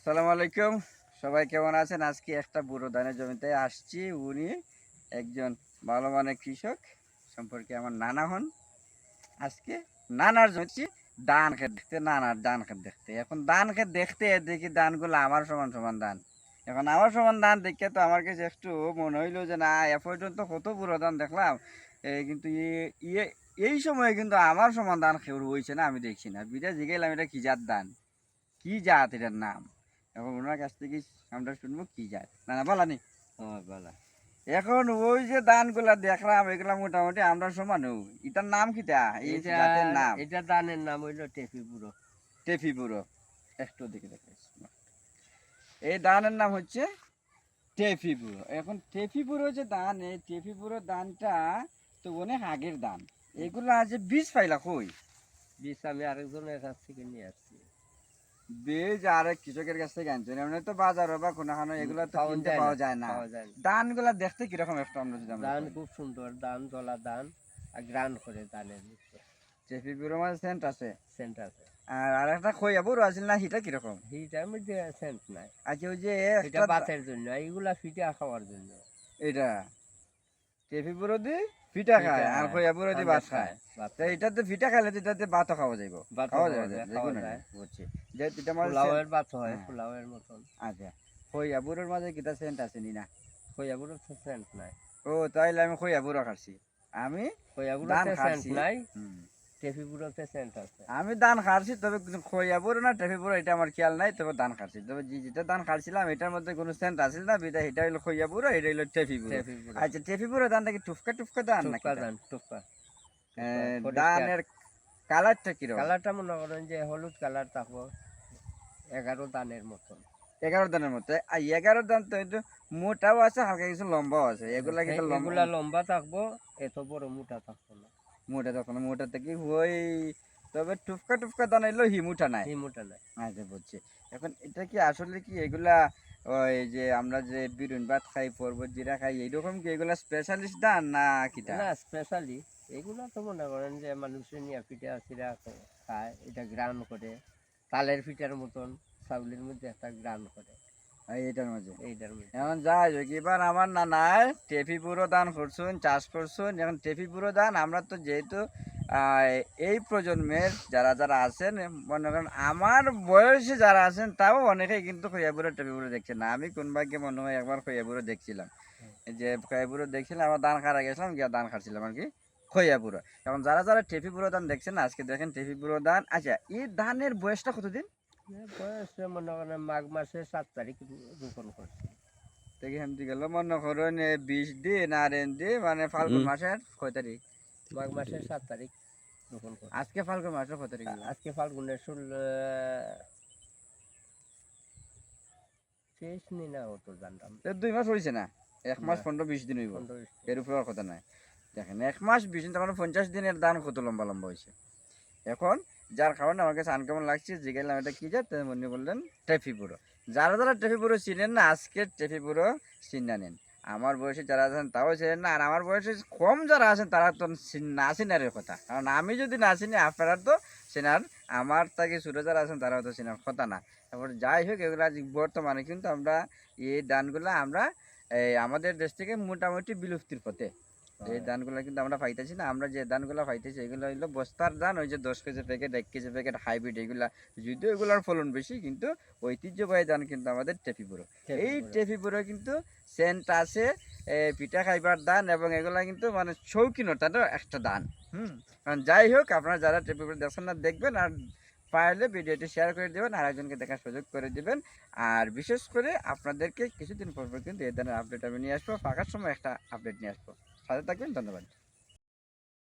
আসসালামু আলাইকুম। সবাই কেমন আছেন? আজকে একটা বুড়ো ধানের জমিতে আসছি। উনি একজন ভালো মানের কৃষক, সম্পর্কে আমার নানা হন। আজকে নানার জমি ধান খেত দেখতে, নানার ধান খেত দেখতে। এখন ধান খেত দেখতে দেখি ধানগুলো আমার সমান সমান ধান। এখন আমার সমান ধান দেখে তো আমার কাছে একটু মনে হইল যে, না, এ পর্যন্ত কত বুড়ো ধান দেখলাম। কিন্তু এই সময়ে কিন্তু আমার সমান ধান কেউ হয়েছে না, আমি দেখছি না। বিদেশ জিগাইলাম, এটা কি জাত ধান? কি জাত এটার নাম? এখন ওনার কাছ থেকে আমরা শুনব কি জাত না না বলা নেই। বলা। এখন ওই যে ধানগুলা দেখলাম এগুলা মোটামুটি আমরা সমান এটার নাম কিটা এই নাম। এটা দানের নাম হইল টেপি বুড়ো টেফি বুড়ো একটু দেখে দেখে এই ধানের নাম হচ্ছে টেফি বুড়ো এখন টেফি বুড়ো যে ধান এই টেফি বুড়ো ধানটা তো অনেক আগের ধান এগুলো আছে বীজ পাইলা কই? বীজ আমি আরেকজনের কাছ থেকে নিয়ে আসছি। বীজ আর কৃষকের কাছ থেকে আনছেন এমনি তো বাজারও বা কোনো এগুলো তো কিনতে পাওয়া যায় না। পাওয়া যায় না। ধানগুলা দেখতে কীরকম একটু আমরা যদি ধান খুব সুন্দর ধান জলা ধান আর গ্রান করে ধানের টেফি বুড়ো মাঝে সেন্ট আছে? সেন্ট আছে। আর আরেকটা খইয়া বুড়ো আছিল না হিটা কীরকম? সেইটার মধ্যে সেন্ট নাই। আচ্ছা ওই যে এটা বাতের জন্য এইগুলা ফিটা খাওয়ার জন্য। এটা? টেফি বুড়ো দি পিঠা খায়। আর খয়া খইয়া বুড়ো দি ভাত খায় তো এটাতে পিঠা খাইলে এটাতে ভাতও খাওয়া যাইব। খাওয়া যাবে দেখুন বুঝছি। যে এটা মাঝে পোলাওয়ের ভাত হয় হ্যাঁ। পোলাওয়ের মতন। আচ্ছা। খয়া বুড়োর মাঝে কিটা সেন্ট আছে নি না? খৈয়াগুলো সেন্ট নাই। ও তাইলে আমি খয়া বুড়ো খাচ্ছি আমি খয়া ধান সেন্ট। নাই। হুম, সেন্ট আছে। আমি ধান খাচ্ছি তবে খইয়া বুড়ো না টেফি বুড়ো এটা আমার খেয়াল নাই তবে ধান খাচ্ছি তবে যে- যেটা ধান খাচ্ছিলাম এটার মধ্যে কোনো সেন্ট আছিল না বিদা এটা হইল খইয়া বুড়ো এটা হইল টেফি বুড়ো। আচ্ছা টেফি বুড়ো ধানটা কি টুফকা টুফকা ধান এ, ধানের কালারটা কালারটা মনে করেন যে হলুদ কালার থাকব এগারো দানের মতন। এগারো দানের মতো। আর এগারো দান তো একটু মোটাও আছে হালকা কিছু লম্বাও আছে। এগুলা কিন্তু লম্বা? এগুলা লম্বা থাকব এত বড় মোটা থাকব না। মোটা তখন মোটা থেকে হই তবে টুফকা টুফকা দান এলো হিমুটা নাই। এই মোটা নাই। আচ্ছা বুঝছি। এখন এটা কি আসলে কি এগুলা ওই যে আমরা যে বিরুন ভাত খাই পর্বত জিরা খাই এইরকম কি এগুলা স্পেশালিস্ট দান না কিটা? না স্পেশালি এগুলা তো মনে করেন যে মানুষের নিয়ে পিঠা চিরা খায় এটা গ্রান করে। তালের পিঠার মতন চাউলের মধ্যে একটা গ্রান করে। এই এটার মাঝে এইটার এখন যাই হোক এবার আমার নানায় টেফি পুরো দান করছুন চাষ করছুন। এখন টেফি পুরো দান আমরা তো যেহেতু এই প্রজন্মের যারা যারা আছেন মনে করেন আমার বয়সে যারা আছেন তাও অনেকেই কিন্তু খৈয়াপুরো টেফি পুরো দেখছে না। আমি কোন ভাগ্যে মনে হয় একবার খৈয়াপুরো দেখছিলাম। যে খৈয়াপুরো দেখছিলাম আমার দান খারা গেছিলাম গিয়ে দান খাচ্ছিলাম আর কি খৈয়াপুরো। এখন যারা যারা টেফি পুরো দান দেখছেন আজকে দেখেন টেফি পুরো দান। আচ্ছা এই ধানের বয়সটা কতদিন? বয়স মনে করেন মাঘ মাসের সাত তারিখ রোপণ করছি। থেকে হেমতি গেল? মনে করুন বিশ দিন আর এন মানে ফাল্গুন মাসের কয় তারিখ? মাঘ মাসের সাত তারিখ রোপণ করছি। আজকে ফাল্গুন মাসের কয় তারিখ? আজকে ফাল্গুনের ষোলো শেষ নি না অত জানতাম দুই মাস হয়েছে না? এক মাস। পনেরো বিশ দিন হইব। এর উপরে আর কথা নাই। দেখেন এক মাস বিশ দিন তার মানে পঞ্চাশ দিনের দান কত লম্বা লম্বা হয়েছে এখন যার কারণে আমার কাছে আনকেমন লাগছে জিজ্ঞাসলাম এটা কি তাই মনে বললেন টেফি পুরো যারা যারা টেফি পুরো চিনেন না আজকে টেফি পুরো চিন্তা নেন। আমার বয়সে যারা আছেন তাও ছিলেন না, আর আমার বয়সে কম যারা আছেন তারা তো না চিনারের কথা। কারণ আমি যদি না চিনি, আপনারা তো চেনার। আমার তাকে ছোটো যারা আছেন তারাও তো চেনার কথা না। তারপর যাই হোক, এগুলো আজ বর্তমানে কিন্তু আমরা এই দানগুলো আমরা এই আমাদের দেশ থেকে মোটামুটি বিলুপ্তির পথে এই হ্যাঁ। ধানগুলো কিন্তু আমরা পাইতেছি না আমরা যে ধানগুলো পাইতেছি এগুলো হইল বস্তার ধান ওই যে দশ কেজি প্যাকেট এক কেজি প্যাকেট হাইব্রিড এগুলা যদিও এগুলোর ফলন বেশি কিন্তু ঐতিহ্যবাহী ধান কিন্তু আমাদের টেপিপুরো। এই টেপিপুরো। টেপিপুরো কিন্তু সেন্ট আছে পিঠা খাইবার ধান এবং এগুলা কিন্তু মানে শৌখিনতারও একটা ধান। হুম। কারণ যাই হোক আপনারা যারা টেপিপুরো দেখছেন না দেখবেন আর পারলে ভিডিওটি শেয়ার করে দেবেন আর একজনকে দেখার সুযোগ করে দিবেন। আর বিশেষ করে আপনাদেরকে কিছুদিন পর পর কিন্তু এই ধরনের আপডেট আমি নিয়ে আসব ফাঁকার সময় একটা আপডেট নিয়ে আসব। সাথে থাকবেন ধন্যবাদ।